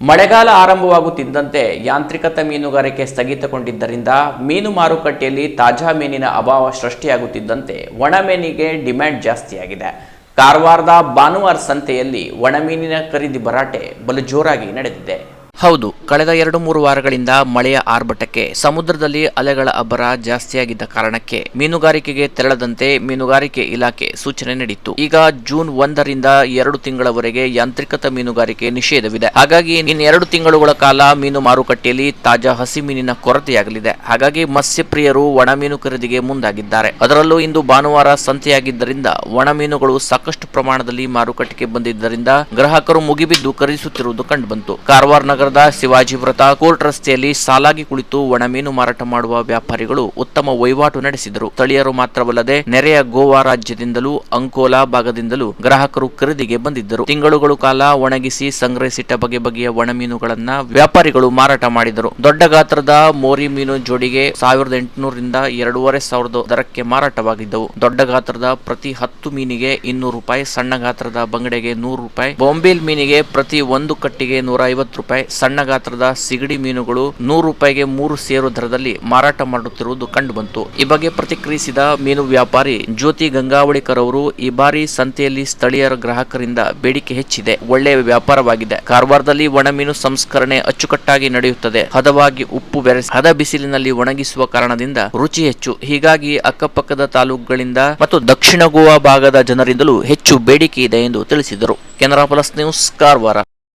ಮಳೆಗಾಲ ಆರಂಭವಾಗುತ್ತಿದ್ದಂತೆ ಯಾಂತ್ರಿಕತ ಮೀನುಗಾರಿಕೆ ಸ್ಥಗಿತಗೊಂಡಿದ್ದರಿಂದ ಮೀನು ಮಾರುಕಟ್ಟೆಯಲ್ಲಿ ತಾಜಾ ಮೀನಿನ ಅಭಾವ ಸೃಷ್ಟಿಯಾಗುತ್ತಿದ್ದಂತೆ ಒಣ ಮೀನಿಗೆ ಡಿಮ್ಯಾಂಡ್ ಜಾಸ್ತಿಯಾಗಿದೆ. ಕಾರವಾರದ ಭಾನುವಾರ ಸಂತೆಯಲ್ಲಿ ಒಣಮೀನಿನ ಖರೀದಿ ಭರಾಟೆ ಬಲು ಜೋರಾಗಿ ನಡೆದಿದೆ. ಹೌದು, ಕಳೆದ ಎರಡು ಮೂರು ವಾರಗಳಿಂದ ಮಳೆಯ ಆರ್ಭಟಕ್ಕೆ, ಸಮುದ್ರದಲ್ಲಿ ಅಲೆಗಳ ಅಬ್ಬರ ಜಾಸ್ತಿಯಾಗಿದ್ದ ಕಾರಣಕ್ಕೆ ಮೀನುಗಾರಿಕೆಗೆ ತೆರಳದಂತೆ ಮೀನುಗಾರಿಕೆ ಇಲಾಖೆ ಸೂಚನೆ ನೀಡಿತ್ತು. ಈಗ ಜೂನ್ ಒಂದರಿಂದ ಎರಡು ತಿಂಗಳವರೆಗೆ ಯಾಂತ್ರಿಕತ ಮೀನುಗಾರಿಕೆ ನಿಷೇಧವಿದೆ. ಹಾಗಾಗಿ ಇನ್ನೆರಡು ತಿಂಗಳುಗಳ ಕಾಲ ಮೀನು ಮಾರುಕಟ್ಟೆಯಲ್ಲಿ ತಾಜಾ ಹಸಿ ಮೀನಿನ ಕೊರತೆಯಾಗಲಿದೆ. ಹಾಗಾಗಿ ಮತ್ಸ್ಯಪ್ರಿಯರು ಒಣ ಮೀನು ಖರೀದಿಗೆ ಮುಂದಾಗಿದ್ದಾರೆ. ಅದರಲ್ಲೂ ಇಂದು ಭಾನುವಾರ ಸಂತೆಯಾಗಿದ್ದರಿಂದ ಒಣ ಮೀನುಗಳು ಸಾಕಷ್ಟು ಪ್ರಮಾಣದಲ್ಲಿ ಮಾರುಕಟ್ಟೆಗೆ ಬಂದಿದ್ದರಿಂದ ಗ್ರಾಹಕರು ಮುಗಿಬಿದ್ದು ಖರೀದಿಸುತ್ತಿರುವುದು ಕಂಡುಬಂತು. ಕಾರವಾರ ನಗರದ ಶಿವಾಜಿವೃತ ಕೋರ್ಟ್ ರಸ್ತೆಯಲ್ಲಿ ಸಾಲಾಗಿ ಕುಳಿತು ಒಣಮೀನು ಮಾರಾಟ ಮಾಡುವ ವ್ಯಾಪಾರಿಗಳು ಉತ್ತಮ ವಹಿವಾಟು ನಡೆಸಿದರು. ಸ್ಥಳೀಯರು ಮಾತ್ರವಲ್ಲದೆ ನೆರೆಯ ಗೋವಾ ರಾಜ್ಯದಿಂದಲೂ ಅಂಕೋಲಾ ಭಾಗದಿಂದಲೂ ಗ್ರಾಹಕರು ಖರೀದಿಗೆ ಬಂದಿದ್ದರು. ತಿಂಗಳುಗಳು ಕಾಲ ಒಣಗಿಸಿ ಸಂಗ್ರಹಿಸಿಟ್ಟ ಬಗೆ ಬಗೆಯ ಒಣಮೀನುಗಳನ್ನ ವ್ಯಾಪಾರಿಗಳು ಮಾರಾಟ ಮಾಡಿದರು. ದೊಡ್ಡ ಗಾತ್ರದ ಮೋರಿ ಮೀನು ಜೋಡಿಗೆ ಸಾವಿರದ ಎಂಟುನೂರರಿಂದ ಎರಡೂವರೆ ಸಾವಿರದ ದರಕ್ಕೆ ಮಾರಾಟವಾಗಿದ್ದವು. ದೊಡ್ಡ ಗಾತ್ರದ ಪ್ರತಿ ಹತ್ತು ಮೀನಿಗೆ ಇನ್ನೂರು ರೂಪಾಯಿ, ಸಣ್ಣ ಗಾತ್ರದ ಬಂಗಡೆಗೆ ನೂರು ರೂಪಾಯಿ, ಬೊಂಬೆಲ್ ಮೀನಿಗೆ ಪ್ರತಿ ಒಂದು ಕಟ್ಟಿಗೆ ನೂರ ಐವತ್ತು ರೂಪಾಯಿ ಸಣ್ಣ ಗಾತ್ರದ ಸಿಗಡಿ ಮೀನುಗಳು ನೂರು ರೂಪಾಯಿಗೆ ಮೂರು ಸೇರು ದರದಲ್ಲಿ ಮಾರಾಟ ಮಾಡುತ್ತಿರುವುದು ಕಂಡುಬಂತು. ಈ ಬಗ್ಗೆ ಪ್ರತಿಕ್ರಿಯಿಸಿದ ಮೀನು ವ್ಯಾಪಾರಿ ಜ್ಯೋತಿ ಗಂಗಾವಳಿಕರ್ ಅವರು ಈ ಬಾರಿ ಸಂತೆಯಲ್ಲಿ ಸ್ಥಳೀಯರ ಗ್ರಾಹಕರಿಂದ ಬೇಡಿಕೆ ಹೆಚ್ಚಿದೆ. ಒಳ್ಳೆಯ ವ್ಯಾಪಾರವಾಗಿದೆ. ಕಾರವಾರದಲ್ಲಿ ಒಣಮೀನು ಸಂಸ್ಕರಣೆ ಅಚ್ಚುಕಟ್ಟಾಗಿ ನಡೆಯುತ್ತದೆ. ಹದವಾಗಿ ಉಪ್ಪು ಬೆರೆಸಿ ಹದ ಬಿಸಿಲಿನಲ್ಲಿ ಒಣಗಿಸುವ ಕಾರಣದಿಂದ ರುಚಿ ಹೆಚ್ಚು. ಹೀಗಾಗಿ ಅಕ್ಕಪಕ್ಕದ ತಾಲೂಕುಗಳಿಂದ ಮತ್ತು ದಕ್ಷಿಣ ಗೋವಾ ಭಾಗದ ಜನರಿಂದಲೂ ಹೆಚ್ಚು ಬೇಡಿಕೆ ಇದೆ ಎಂದು ತಿಳಿಸಿದರು. Canara plus news, Karwar.